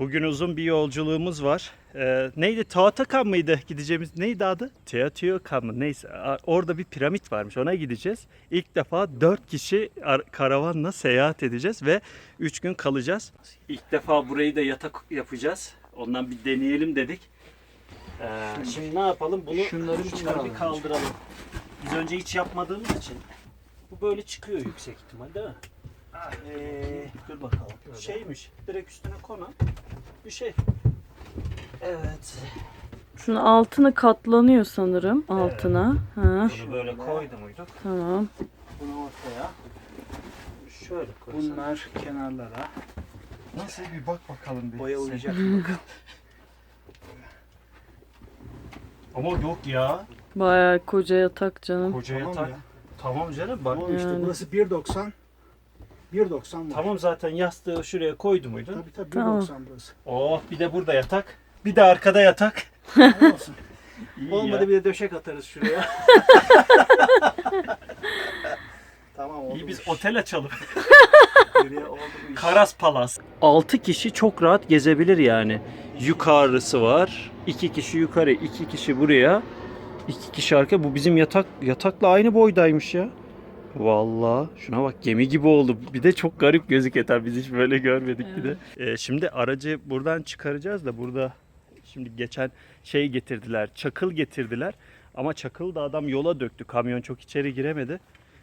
Bugün uzun bir yolculuğumuz var. Ee, neydi? Teotihuacan mıydı gideceğimiz? Neydi adı? Teotihuacan mı? Neyse. Orada bir piramit varmış. Ona gideceğiz. İlk defa 4 kişi ar- karavanla seyahat edeceğiz ve 3 gün kalacağız. İlk defa burayı da yatak yapacağız. Ondan bir deneyelim dedik. Ee, şimdi ne yapalım? Bunu Şunları şunları çıkaralım. bir kaldıralım. Biz önce hiç yapmadığımız için bu böyle çıkıyor yüksek ihtimal değil mi? Ee, dur bakalım. Şeymiş. Direkt üstüne konan bir şey. Evet. Şunun altını katlanıyor sanırım altına. Ha, Bunu böyle koydu muyduk? tamam. Bunu ortaya. Şöyle koysak. Bunlar kenarlara Nasıl bir bak bakalım bir. boya uyacak. Ama yok ya. Bayağı koca yatak canım. Koca Tamam yatak. ya. Tamam canım bak. Tamam işte Yani. burası 1.90. 1.90 var. Tamam zaten yastığı şuraya koydu muydu? Tabii tabii Tamam. 1.90 burası. Oh bir de burada yatak. Bir de arkada yatak. Olsun. İyi Olmadı ya. bir de döşek atarız şuraya. tamam oldu. İyi biz otel açalım. Buraya oldu bu iş. Karas Palas. 6 kişi çok rahat gezebilir yani. Yukarısı var. 2 kişi yukarı, 2 kişi buraya. 2 kişi arka. Bu bizim yatak yatakla aynı boydaymış ya. Vallahi şuna bak gemi gibi oldu. Bir de çok garip gözüküyor tabii biz hiç böyle görmedik bir de. Ee, şimdi aracı buradan çıkaracağız da burada şimdi geçen şey getirdiler. Çakıl getirdiler. Ama çakıl da adam yola döktü. Kamyon çok içeri giremedi.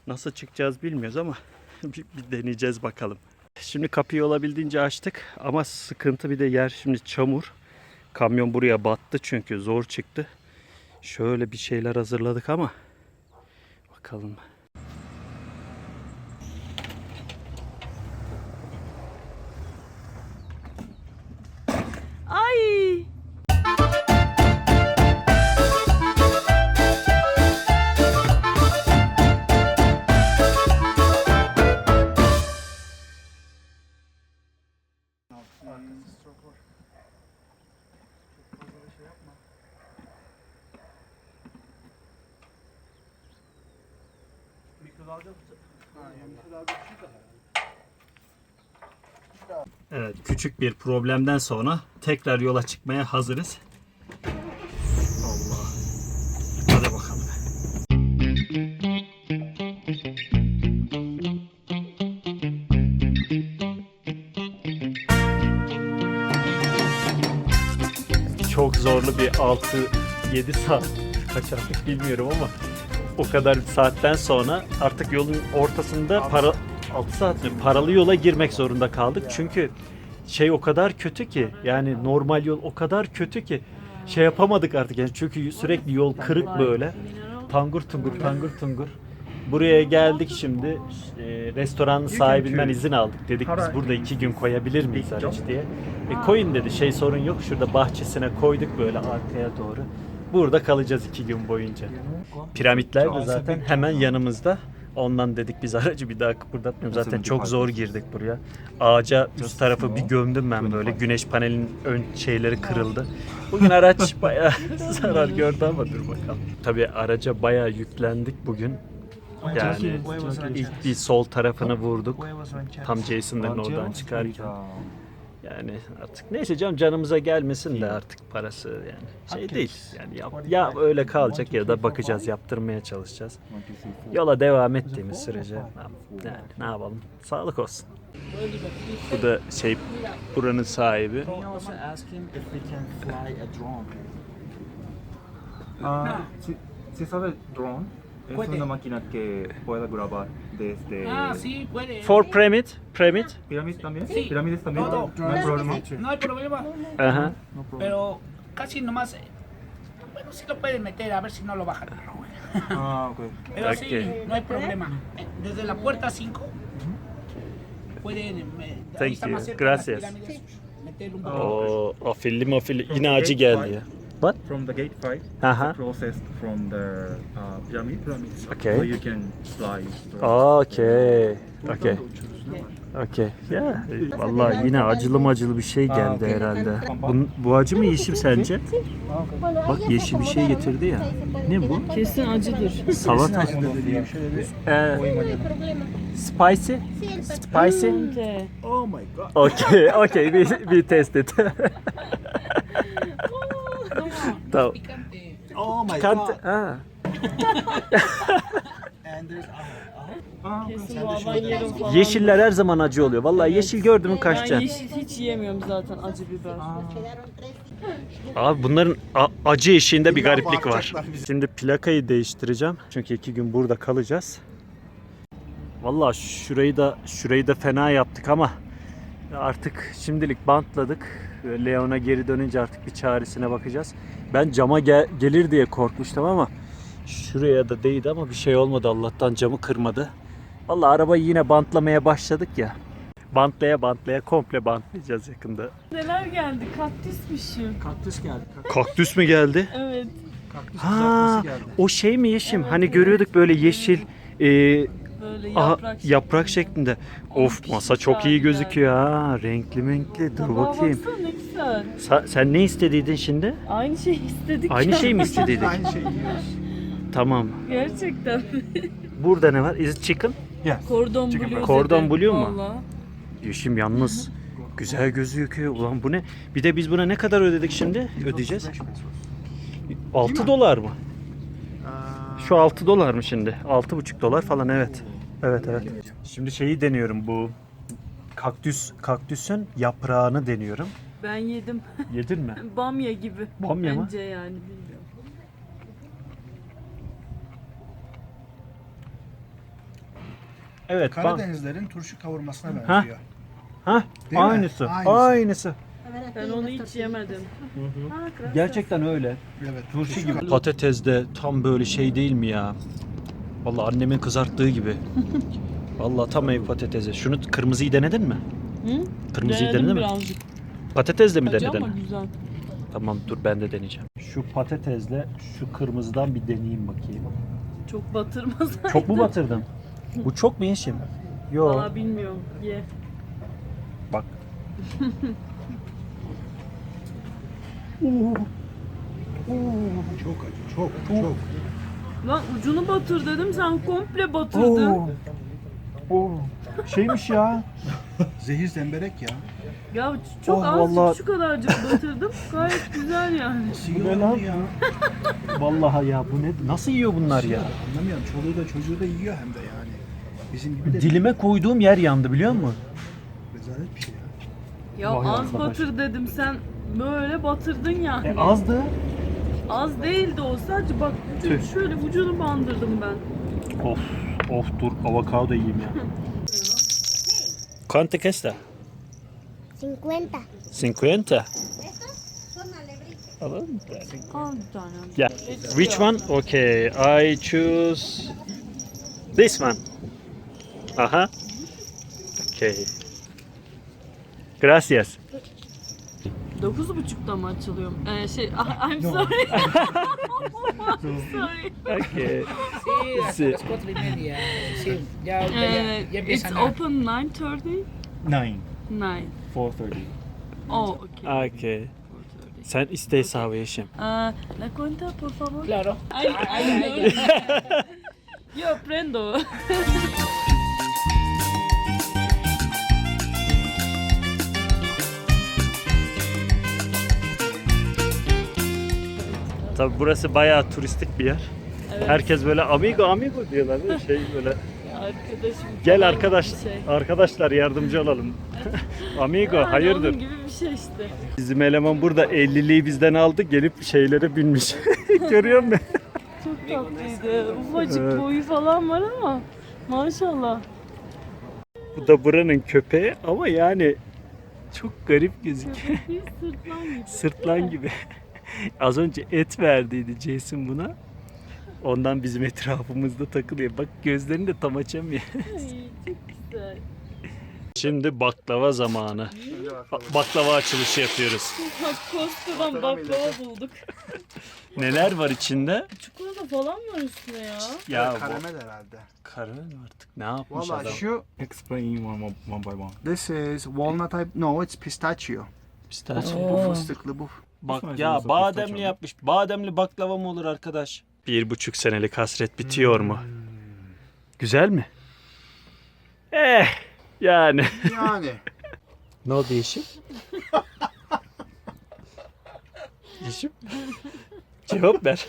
Nasıl çıkacağız bilmiyoruz ama bir, bir deneyeceğiz bakalım. Şimdi kapıyı olabildiğince açtık ama sıkıntı bir de yer şimdi çamur. Kamyon buraya battı çünkü zor çıktı. Şöyle bir şeyler hazırladık ama bakalım. Evet küçük bir problemden sonra tekrar yola çıkmaya hazırız. Allah. Hadi bakalım. Çok zorlu bir 6-7 saat kaç artık bilmiyorum ama o kadar saatten sonra artık yolun ortasında para 6 saat mi paralı yola girmek zorunda kaldık. Çünkü şey o kadar kötü ki yani normal yol o kadar kötü ki şey yapamadık artık yani çünkü sürekli yol kırık böyle. Tangur tungur tangur tungur. Buraya geldik şimdi e, restoranın sahibinden izin aldık. Dedik biz burada iki gün koyabilir miyiz aracı diye. E, koyun dedi şey sorun yok şurada bahçesine koyduk böyle arkaya doğru. Burada kalacağız iki gün boyunca. Piramitler de zaten hemen yanımızda. Ondan dedik biz aracı bir daha kıpırdatmıyoruz. Zaten çok zor girdik buraya. Ağaca üst tarafı bir gömdüm ben böyle. Güneş panelinin ön şeyleri kırıldı. Bugün araç bayağı zarar gördü ama dur bakalım. Tabii araca bayağı yüklendik bugün. Yani ilk bir sol tarafını vurduk. Tam Jason'ların oradan çıkarken. Yani artık neyse canım canımıza gelmesin de artık parası yani. Şey değil. Yani ya, ya öyle kalacak ya da bakacağız yaptırmaya çalışacağız. Yola devam ettiğimiz sürece yani ne yapalım? Sağlık olsun. Bu da şey buranın sahibi. Ah, si, si sabe drone, es una máquina que pueda grabar desde Ah, sí, puede. For Pyramid, Pyramid. pirámides también. Sí. Pirámides también. No hay problema. No hay problema. No problem. pero casi nomás. eh, Bueno, sí lo pueden meter, a ver si no lo bajan. Ah, ok. Pero Ok. sí, no hay problema. Eh, Desde la puerta 5 pueden. eh, ahí Thank está you. más cerca de las Gracias. pirámides, meter un poco. O afilli mafilli yine acı geldi ya. What? From the gate 5, Aha. processed from the uh, pyramid. Okay. So you can fly. drone. Okay. Okay. Okey. Ya vallahi yine acılı macılı bir şey geldi herhalde. Bu, bu acı mı yeşil sence? Bak yeşil bir şey getirdi ya. Ne bu? Kesin acıdır. Salata. Ee, spicy? Spicy? Okey. Oh my god. Okay, okay, we, we test Picante. Oh my Kant, god. ha. And there's Kesin baban yerim falan. Yeşiller her zaman acı oluyor. Vallahi yeşil gördüm mü Ben kaçacaksın. yeşil hiç yiyemiyorum zaten acı biber. Abi bunların a- acı eşiğinde bir gariplik var. bağıracaklar. Şimdi plakayı değiştireceğim. Çünkü iki gün burada kalacağız. Vallahi şurayı da şurayı da fena yaptık ama artık şimdilik bantladık. Leon'a geri dönünce artık bir çaresine bakacağız. Ben cama gel- gelir diye korkmuştum ama şuraya da değdi ama bir şey olmadı Allah'tan camı kırmadı. Vallahi arabayı yine bantlamaya başladık ya. Bantlaya bantlaya komple bantlayacağız yakında. Neler geldi? Kaktüsmüşüm. Kaktüs geldi. Kaktüs, Kaktüs mü geldi? Evet. kaktüs Ha, geldi. o şey mi Yeşim? Hani görüyorduk böyle yeşil e, Böyle aha, yaprak. yaprak şeklinde. Of masa çok iyi gözüküyor ha. Renkli renkli. Dur Tabağa bakayım. baksana ne güzel. Sa- sen ne istediydin şimdi? Aynı şeyi istedik. Aynı ya. şey mi istediydik? Aynı yiyoruz. tamam. Gerçekten. Burada ne var? Is it chicken? Cordon Chicken bleu Cordon dedi. bleu mu? Vallahi. Yeşim yalnız güzel gözüküyor. Ulan bu ne? Bir de biz buna ne kadar ödedik şimdi? Ödeyeceğiz. 35 pesos. 6 mi? dolar mı? Şu 6 dolar mı şimdi? 6,5 dolar falan evet. Evet evet. Şimdi şeyi deniyorum bu kaktüs kaktüsün yaprağını deniyorum. Ben yedim. Yedin mi? Bamya gibi. Bamya mı? Bence yani bilmiyorum. Evet. bam- Karadenizlerin turşu kavurmasına Ha? benziyor. Ha? Değil mi? Aynısı. Aynısı. Aynısı. Ben onu hiç yemedim. Gerçekten öyle. Evet. Turşu gibi. Patates de tam böyle şey değil mi ya? Vallahi annemin kızarttığı gibi. Vallahi tam ev patatesi. Şunu kırmızıyı denedin mi? Hı? Kırmızıyı Denedim denedin mi? birazcık. Patatesle mi Acı denedin? ama güzel. Tamam dur ben de deneyeceğim. Şu patatesle şu kırmızıdan bir deneyeyim bakayım. Çok batırmaz. Çok mu batırdım? Bu çok mu yeşim? Yok. Valla bilmiyorum. Ye. Bak. Çok acı. Çok çok. Lan ucunu batır dedim sen komple batırdın. Oo. Oo. Şeymiş ya. Zehir zemberek ya. Ya çok Oh, az vallahi- şu kadarcık batırdım. Gayet güzel yani. Bu ne lan? ya? Vallahi ya bu ne? Nasıl yiyor bunlar ya? Anlamıyorum. Çoluğu da çocuğu da yiyor hem de yani. Bizim gibi de Dilime koyduğum yer yandı biliyor musun? rezalet bir şey ya. Ya Vay az arkadaş. batır dedim sen böyle batırdın yani. E, azdı. Az değildi o sadece bak vücut, Tüh. şöyle vücudunu bandırdım ben. Of of dur avokado yiyeyim ya. Quanto que está? 50. 50. Son alebrijes. Al bir tane. Yeah. Which one? Okay, I choose this one. Aha. Okay. Gracias. Dokuz buçukta mı açılıyor? Ee, şey, ah, I'm sorry. I'm sorry. Okay. Sí, hasta Sí. las cuatro y media. Sí, ya, ahorita ya, Ee, ya it's empiezan a... open 9.30? 9. 9. 4.30. Oh, okay. Okay. Sen iste hesabı yeşim. Uh, la cuenta, por favor. Claro. Ay, ay, ay. Yo aprendo. Tabi burası bayağı turistik bir yer. Evet. Herkes böyle amigo amigo diyorlar değil mi? Şey böyle Arkadaşım. gel arkadaş bir şey. arkadaşlar yardımcı olalım. amigo Yani hayırdır? Onun gibi bir şey işte. Bizim eleman burada 50'liği bizden aldı gelip şeylere binmiş. Görüyor musun? Çok tatlıydı. Ufacık Evet. boyu falan var ama maşallah. Bu da buranın köpeği ama yani çok garip gözüküyor. Değil, sırtlan gibi. Sırtlan gibi. Az önce et verdiydi Jason buna. Ondan bizim etrafımızda takılıyor. Bak gözlerini de tam açamıyor. Ay, çok güzel. Şimdi baklava zamanı. Ba- Baklava açılışı yapıyoruz. Koskodan baklava bulduk. Neler var içinde? Çikolata falan var üstüne ya. Ya bu Karamel herhalde. karamel mi artık? Ne yapmış Valla adam? şu Explain one, one, one by one. this is walnut type. No, it's pistachio. Pistachio. Bu fıstıklı bu. Bak ya bademli yapmış. Bademli baklava mı olur arkadaş? Bir buçuk senelik hasret bitiyor mu? Güzel mi? Eh yani. Yani. Ne oldu Yeşim? Yeşim? Cevap ver.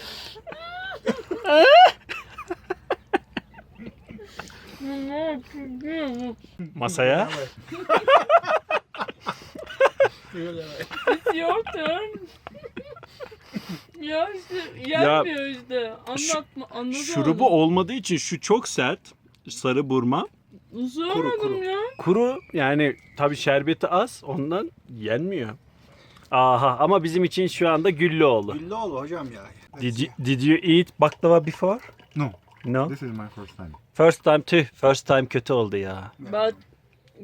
Masaya. Your turn. ya işte gelmiyor işte. Anlatma, anlatamadım. Şurubu olmadığı için şu çok sert. Sarı burma. Usuyamadım ya. Kuru yani tabi şerbeti az ondan yenmiyor. Aha ama bizim için şu anda Güllüoğlu. Güllüoğlu hocam ya. Did you, did you eat baklava before? No. No. This is my first time. First time tüh. First time kötü oldu ya. But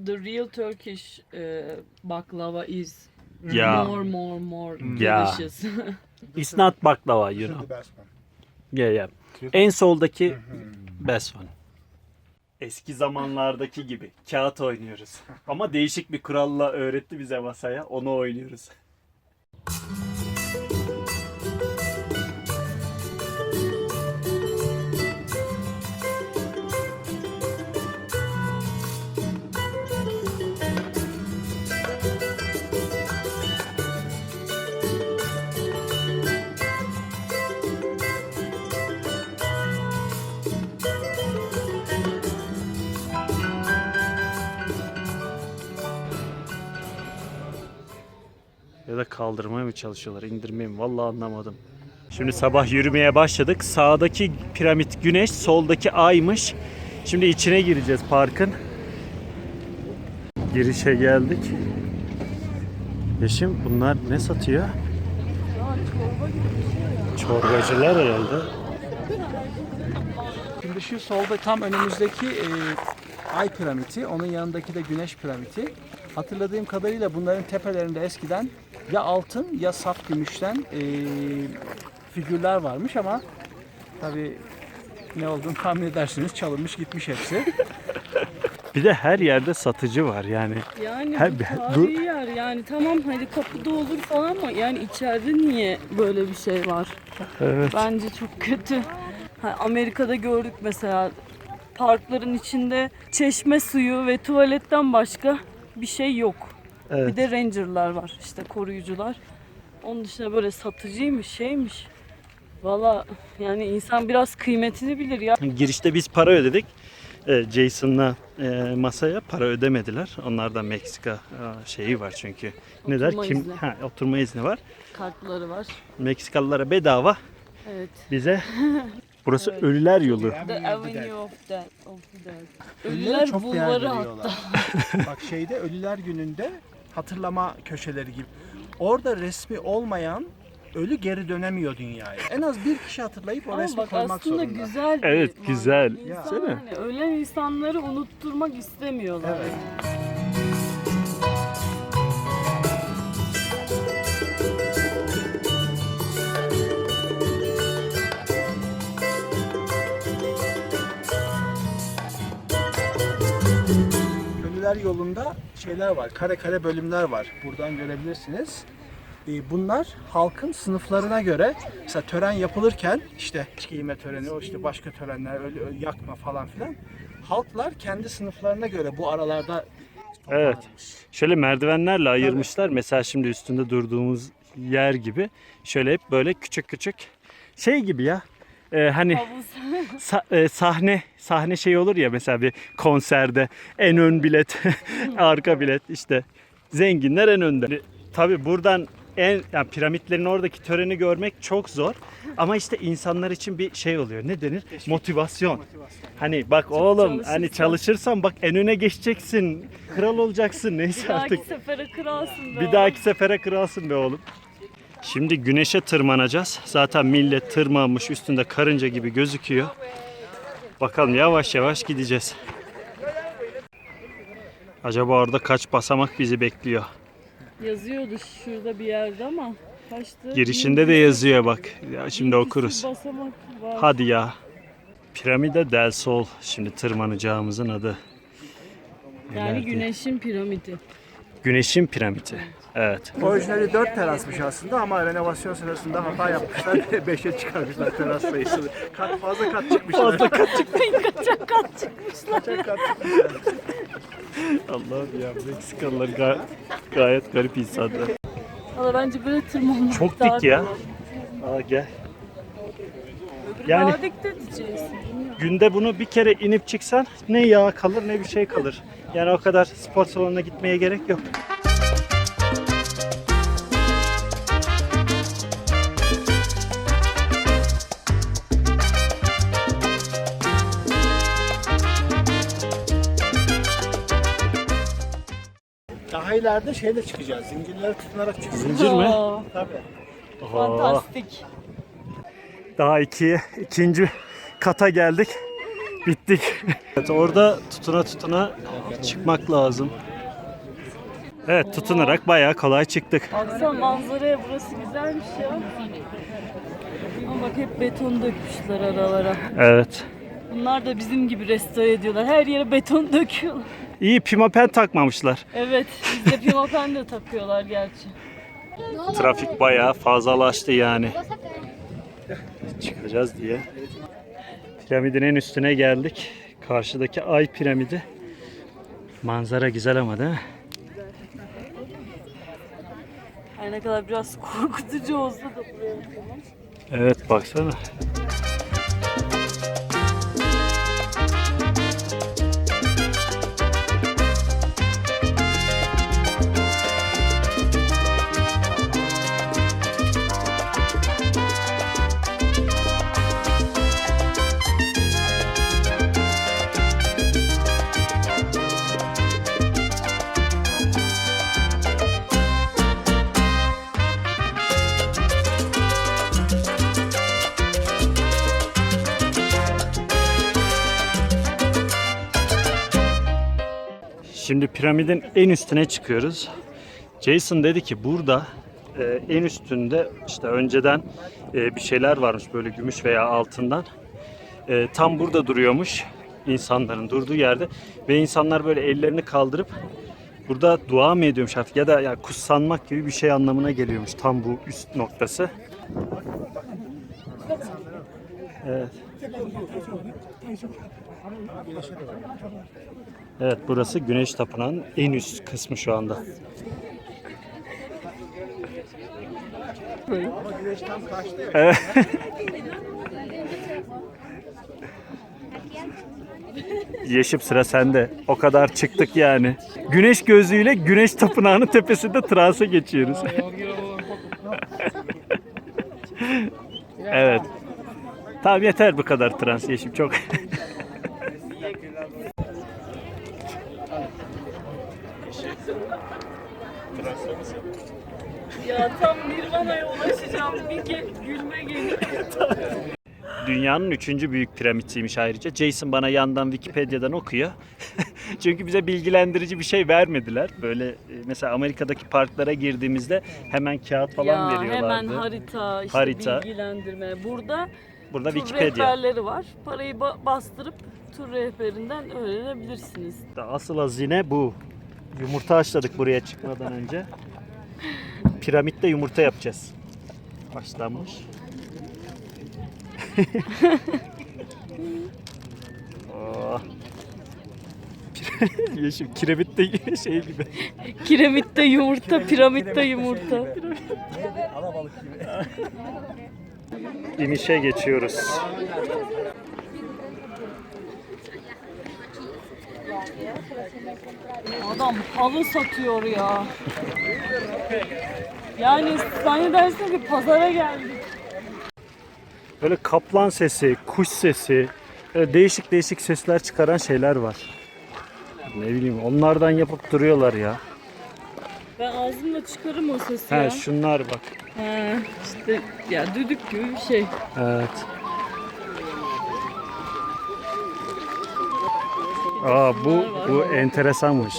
the real Turkish uh, baklava is Ya. more more more Ya. delicious. It's not baklava you know. The best one. Yeah, yeah. En soldaki best one. Eski zamanlardaki gibi kağıt oynuyoruz. Ama değişik bir kuralla öğretti bize masaya. Onu oynuyoruz. Ya da kaldırmaya mı çalışıyorlar, indirmeye mi? Vallahi anlamadım. Şimdi sabah yürümeye başladık. Sağdaki piramit güneş, soldaki aymış. Şimdi içine gireceğiz parkın. Girişe geldik. Yeşim bunlar ne satıyor? Çorbacılar herhalde. Şimdi şu solda tam önümüzdeki e, ay piramidi, onun yanındaki de güneş piramidi. Hatırladığım kadarıyla bunların tepelerinde eskiden ya altın ya saf gümüşten e, figürler varmış ama tabi ne olduğunu tahmin edersiniz çalınmış gitmiş hepsi. Bir de her yerde satıcı var yani. Yani Her- bu tarihi yer yani tamam hadi kapıda olur falan ama yani içeride niye böyle bir şey var? Evet. Bence çok kötü. Amerika'da gördük mesela parkların içinde çeşme suyu ve tuvaletten başka bir şey yok. Bir Evet. de rangerlar var işte koruyucular. Onun dışında böyle satıcıymış şeymiş. Valla yani insan biraz kıymetini bilir ya. Girişte biz para ödedik. Ee, Jason'la e, masaya para ödemediler. Onlarda Meksika e, şeyi var çünkü. Ne der? Oturma Kim izni. ha, oturma izni var. Kartları var. Meksikalılara bedava. Evet. Bize burası Evet. Ölüler Yolu. The Avenue of Death. Of Ölüler çok değer bulvarı veriyorlar. hatta. Bak şeyde Ölüler Günü'nde hatırlama köşeleri gibi. Orada resmi olmayan ölü geri dönemiyor dünyaya. En az bir kişi hatırlayıp o Ama resmi bak koymak aslında zorunda. güzel bir Evet, güzel. İnsan Değil mi? hani ölen insanları unutturmak istemiyorlar. Evet. Ölüler yolunda şeyler var, kare kare bölümler var. Buradan görebilirsiniz. Ee, Bunlar halkın sınıflarına göre mesela tören yapılırken işte giyme töreni, o işte başka törenler, ölü, ölü yakma falan filan. Halklar kendi sınıflarına göre bu aralarda Evet. Şöyle merdivenlerle ayırmışlar. Mesela şimdi üstünde durduğumuz yer gibi. Şöyle hep böyle küçük küçük şey gibi ya. E, hani sa- e, sahne sahne şey olur ya mesela bir konserde en ön bilet, arka bilet işte zenginler en önde. Tabi buradan en yani piramitlerin oradaki töreni görmek çok zor ama işte insanlar için bir şey oluyor. Ne denir? Motivasyon. Hani bak oğlum hani çalışırsan. çalışırsan bak en öne geçeceksin. Kral olacaksın Bir neyse dahaki artık. sefere kralsın be. Bir dahaki sefere kralsın be oğlum. Şimdi güneşe tırmanacağız. Zaten millet tırmanmış üstünde karınca gibi gözüküyor. Bakalım yavaş yavaş gideceğiz. Acaba orada kaç basamak bizi bekliyor? Yazıyordu şurada bir yerde ama kaçtı? Girişinde de yazıyor bak. Ya şimdi okuruz. Hadi ya. Piramide del Sol. Şimdi tırmanacağımızın adı. yani Nelerdi? güneşin piramidi. Güneşin piramidi. Evet. Orijinali 4 terasmış aslında ama renovasyon sırasında hata yapmışlar. 5'e çıkarmışlar teras sayısını. Kat, fazla kat çıkmışlar. Fazla kat Kaçak kat çıkmışlar. kat Allah'ım ya Meksikalılar ga- gayet garip insanlar. Valla bence böyle tırmanmak Çok daha dik ya. kolay. Aa, gel. Öbürü Yani- daha dik de diyeceğiz. Günde bunu bir kere inip çıksan ne yağ kalır ne bir şey kalır. Yani o kadar spor salonuna gitmeye gerek yok. Daha ileride şeyle çıkacağız. Zincirlere tutunarak çıkacağız. Zincir mi? Tabii. Fantastik. Daha iki, ikinci kata geldik. Bittik. Evet, orada tutuna tutuna çıkmak lazım. Evet tutunarak bayağı kolay çıktık. Baksana manzaraya burası güzelmiş ya. Ama bak hep beton dökmüşler aralara. Evet. Bunlar da bizim gibi restore ediyorlar. Her yere beton döküyorlar. İyi pimapen takmamışlar. Evet, bizde pimapen de takıyorlar gerçi. Trafik bayağı fazlalaştı yani. Çıkacağız diye. Piramidin en üstüne geldik. Karşıdaki ay piramidi. Manzara güzel ama değil mi? Her ne kadar biraz korkutucu olsa da buraya. Evet baksana. Şimdi piramidin en üstüne çıkıyoruz. Jason dedi ki burada e, en üstünde işte önceden e, bir şeyler varmış böyle gümüş veya altından. E, tam burada duruyormuş insanların durduğu yerde ve insanlar böyle ellerini kaldırıp burada dua mı ediyormuş artık ya da ya kutsanmak gibi bir şey anlamına geliyormuş tam bu üst noktası. Evet. Evet burası Güneş Tapınağı'nın en üst kısmı şu anda. Ama güneş tam karşıda ya. Yeşim sıra sende. O kadar çıktık yani. Güneş gözlüğüyle Güneş Tapınağı'nın tepesinde transa geçiyoruz. evet. Tamam yeter bu kadar trans Yeşim çok. Ya tam Nirvana'ya ulaşacağım. Bir ge- gülme geliyor. Dünyanın üçüncü büyük piramitiymiş ayrıca. Jason bana yandan Wikipedia'dan okuyor. Çünkü bize bilgilendirici bir şey vermediler. Böyle e, mesela Amerika'daki parklara girdiğimizde hemen kağıt falan ya veriyorlardı. hemen harita, işte Harita. bilgilendirme. Burada Burada tur Wikipedia. rehberleri var. Parayı ba- bastırıp tur rehberinden öğrenebilirsiniz. Asıl hazine bu. Yumurta haşladık buraya çıkmadan önce. Piramitte yumurta yapacağız. Başlanmış. oh. Yeşil kiremitte şey gibi. Kiremitte yumurta, piramitte yumurta. İnişe geçiyoruz. Adam halı satıyor ya. Yani zannedersin ki pazara geldik. Böyle kaplan sesi, kuş sesi, böyle değişik değişik sesler çıkaran şeyler var. Ne bileyim onlardan yapıp duruyorlar ya. Ben ağzımla çıkarım o sesi He ya. şunlar bak. He, işte ya düdük gibi bir şey. Evet. Aa bu bu enteresanmış.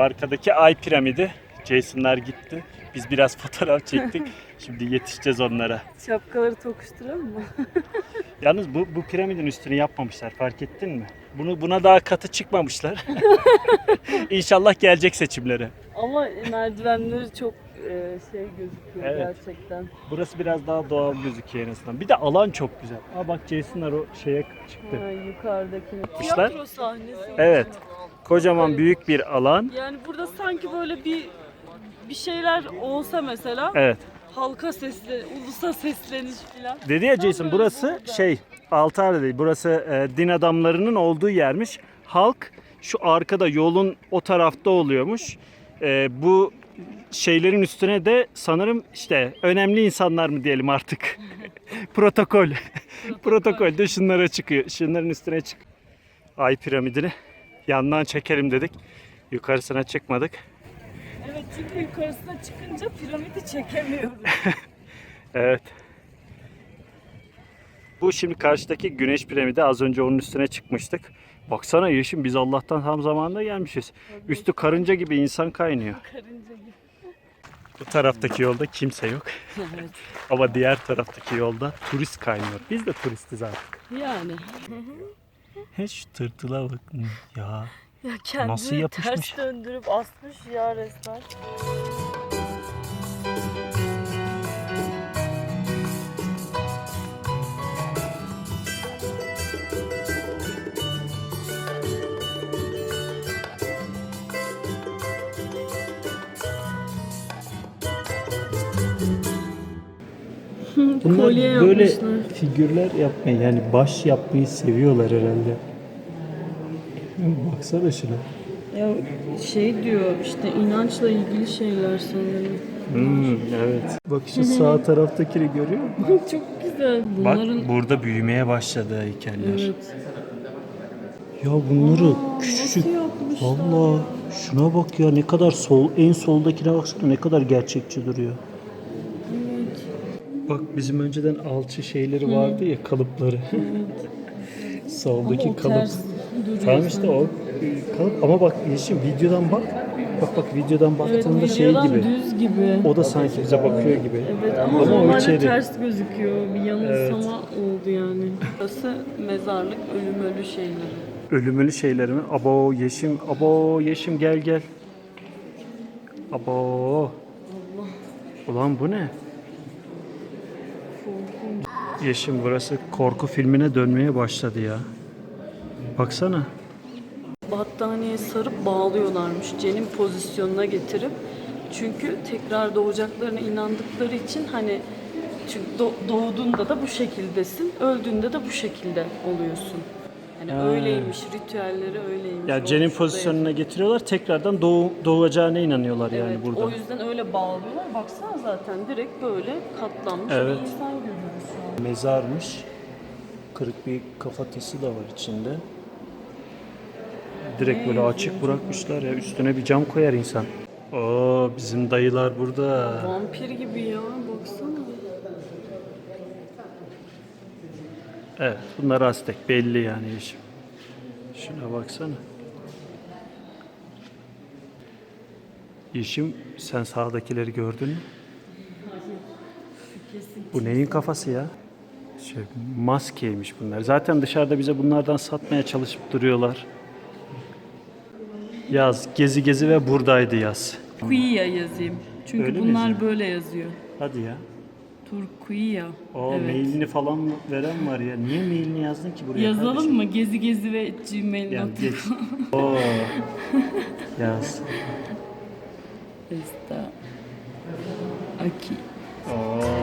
Arkadaki ay piramidi. Jason'lar gitti. Biz biraz fotoğraf çektik. Şimdi yetişeceğiz onlara. Şapkaları tokuşturalım mı? Yalnız bu, bu piramidin üstünü yapmamışlar fark ettin mi? Bunu buna daha katı çıkmamışlar. İnşallah gelecek seçimlere. Ama merdivenleri çok e, şey gözüküyor Evet. gerçekten. Burası biraz daha doğal gözüküyor en azından. Bir de alan çok güzel. Aa bak Jason'lar o şeye çıktı. Ha, yukarıdaki. İşler- Tiyatro sahnesi. Evet. Kocaman büyük bir alan. Yani burada sanki böyle bir bir şeyler olsa mesela Evet. halka sesle, ulusa sesleniş falan. Dedi ya Jason burası burada. şey Altar'da değil. Burası e, din adamlarının olduğu yermiş. Halk şu arkada yolun o tarafta oluyormuş. E, bu şeylerin üstüne de sanırım işte önemli insanlar mı diyelim artık. Protokol. Protokol de şunlara çıkıyor. Şunların üstüne çık. Ay piramidini yandan çekelim dedik. Yukarısına çıkmadık. Evet çünkü yukarısına çıkınca piramidi çekemiyoruz. Evet. Bu şimdi karşıdaki güneş piramidi az önce onun üstüne çıkmıştık. Baksana Yeşim biz Allah'tan tam zamanında gelmişiz. Üstü karınca gibi insan kaynıyor. Karınca gibi. Bu taraftaki yolda kimse yok. Evet. Ama diğer taraftaki yolda turist kaynıyor. Biz de turistiz artık. Yani. Şu tırtıla bakın ya. Ya kendini Nasıl yapışmış? ters döndürüp asmış ya resmen. Bunlar Kolye böyle yapmışlar. figürler yapmayı yani baş yapmayı seviyorlar herhalde. Baksana şuna. Ya şey diyor işte inançla ilgili şeyler sanırım. Hmm, evet. Bak şu sağ taraftakini görüyor musun? Çok güzel. Bak Bunların burada büyümeye başladı heykeller. evet. Ya bunları Aa, küçücük. Valla şuna bak ya ne kadar sol en soldakine baksana ne kadar gerçekçi duruyor. Evet. Bizim önceden alçı şeyleri vardı ya kalıpları. Soldaki Ama o kalıp. ters Tamam işte o kalıp ama bak Yeşim videodan bak. Bak bak videodan Evet baktığında şey videodan gibi. düz gibi. O da sanki bize bakıyor gibi. Evet ama, Ama o içeri. ters gözüküyor. Bir yanılsama Evet. oldu yani. Burası mezarlık ölüm ölü şeyleri. Ölümlü şeylerimi. Abo Yeşim, abo Yeşim gel gel. Abo. Ulan bu ne? Yeşim burası korku filmine dönmeye başladı ya. Baksana. Battaniyeye sarıp bağlıyorlarmış. Cenin pozisyonuna getirip. Çünkü tekrar doğacaklarına inandıkları için hani çünkü do- doğduğunda da bu şekildesin, öldüğünde de bu şekilde oluyorsun. Yani Ha. öyleymiş, ritüelleri öyleymiş. Ya Cenin pozisyonuna getiriyorlar. Tekrardan doğu, doğacağına inanıyorlar yani Evet, burada. o yüzden öyle bağlıyorlar. Baksana zaten direkt böyle katlanmış Evet. bir insan görüyoruz şu an. Mezarmış. Kırık bir kafatası da var içinde. Direkt böyle açık bırakmışlar ya. Üstüne bir cam koyar insan. Oo bizim dayılar burada. Vampir gibi ya baksana. Evet bunlar Aztek belli yani işim. Şuna baksana. Yeşim sen sağdakileri gördün mü? Bu neyin kafası ya? Şey, maskeymiş bunlar. Zaten dışarıda bize bunlardan satmaya çalışıp duruyorlar. Yaz, gezi gezi ve buradaydı yaz. Turkuya yazayım. Çünkü Öyle bunlar böyle yazıyor. Hadi ya. Turkuya. O evet. mailini falan veren var ya. Niye mailini yazdın ki buraya Yazalım kardeşim? mı? Gezi gezi ve gmail Yani geç. Oo. Yaz. Esta. Aquí. Oo.